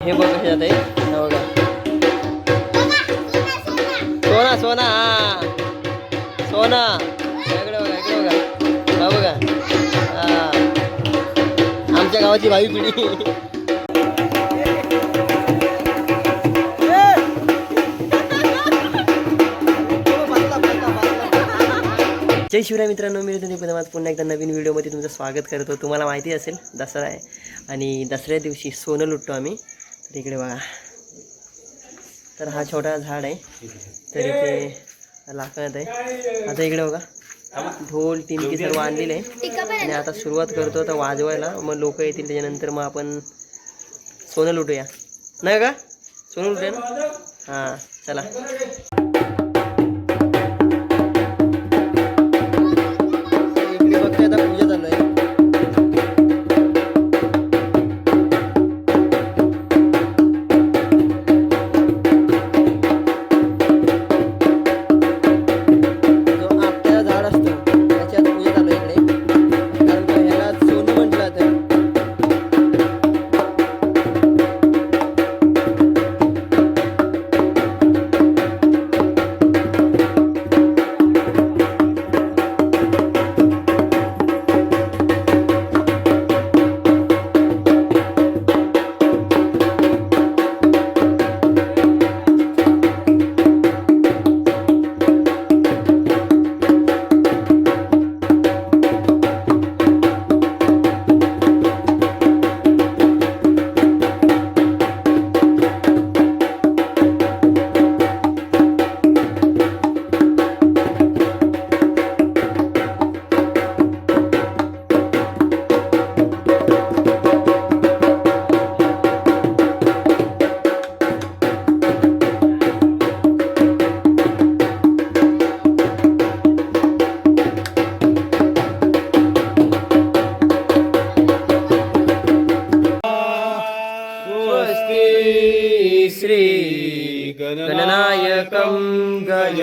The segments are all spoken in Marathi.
हे बघ कशात जाते बघा. सोना सोना हा. सोना. इकडे बघा इकडे बघा. हा बघा. हा. आमच्या गावाची भावी पिढी. जय शिवराय मित्रांनो मी तुम्ही पण पुन्हा एकदा नवीन व्हिडिओमध्ये तुमचं स्वागत करतो. तुम्हाला माहिती असेल दसरा आहे. आणि दसऱ्या दिवशी सोनं लुटतो आम्ही. तर इकडे बघा. तर हा छोटा झाड आहे. तर इथे लाकडात आहे. आता इकडे बघा. ढोल टिमकी सर्व आणलेलं आहे. आणि आता सुरुवात करतो आता वाजवायला. मग लोक येतील त्याच्यानंतर मग आपण सोनं लुटूया. नाही का? सोनं लुटूया ना? हां चला.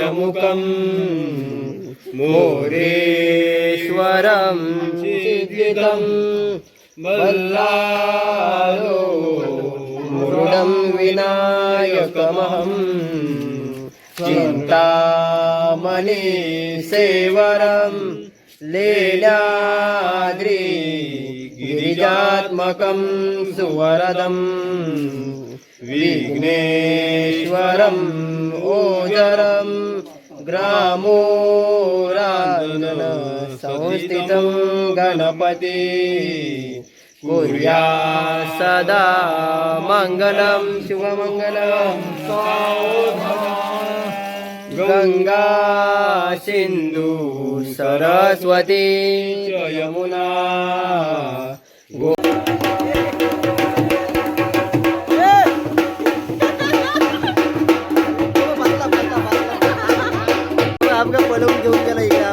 गजमुखं मोरेश्वरं सिद्धिदं मल्लारो मृडं विनायकमहं चिन्तामणि सेवरं लीलाद्रि गिरिजात्मकं सुवरदम् विघ्नेश्वरम् ओजरम् ग्रामो संस्थितं गणपते। कुर्या सदा मङ्गलं शुभमङ्गलं गङ्गा सिन्धु सरस्वती। यमुना गो आपका घेऊन गेला इकडे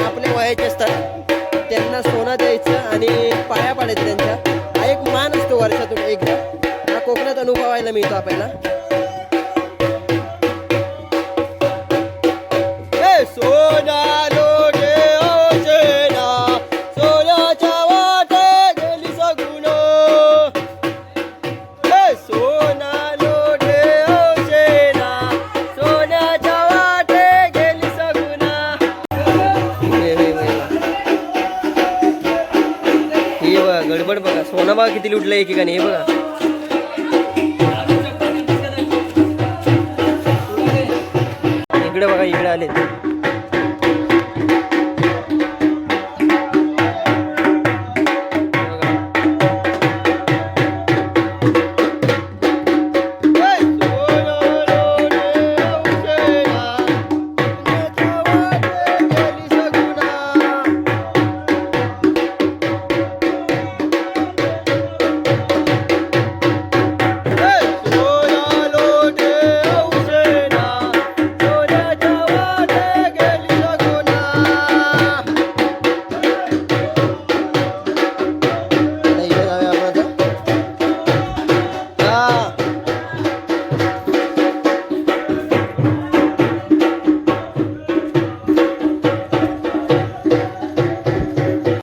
आपल्या वयाचे असतात त्यांना सोनं द्यायचं आणि पाया पाडायचं त्यांच्या. हा एक मान असतो वर्षातून एकदा. हा कोकणात अनुभवायला मिळतो आपल्याला. बघा किती लुटलं एकेकाने हे बघा. इकडे बघा इकडे आले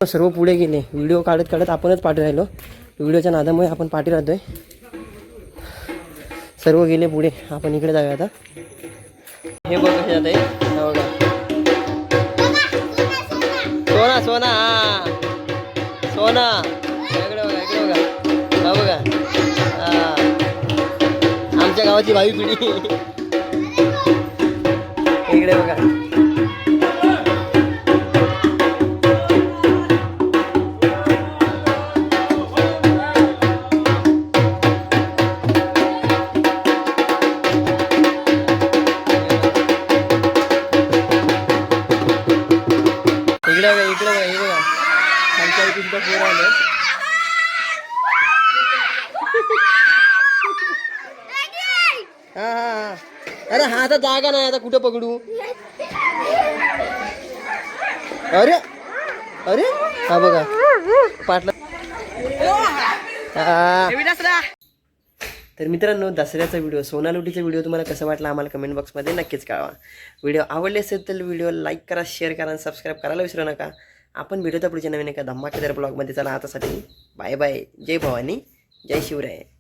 सर्व पुढे गेले. व्हिडिओ काढत काढत आपणच पाठी राहिलो. व्हिडिओच्या नादामुळे आपण पाठी राहतोय. सर्व गेले पुढे. आपण इकडे जाऊया आता. हे बघ कसे जात आहे सोना सोना हा. सोना. इकडे बघा इकडे बघा. हा बघा. हा. आमच्या गावाची भावी पिढी. इकडे बघा. आले. हा हा हा. अरे हा आता जागा नाही आता कुठं पकडू? अरे अरे हा बघा. पाटला. हा. तर मित्रांनो दसऱ्याचा व्हिडिओ सोनालुटीचा व्हिडिओ तुम्हाला कसं वाटला आम्हाला कमेंट बॉक्समध्ये नक्कीच कळवा. व्हिडिओ आवडले असेल तर व्हिडिओ लाईक करा शेअर करा आणि सबस्क्राईब करायला विसरू नका. आपण भेटू पुढच्या नवीन एका धमाकेदार ब्लॉगमध्ये चला आतासाठी बाय बाय जय भवानी. जय शिवराय.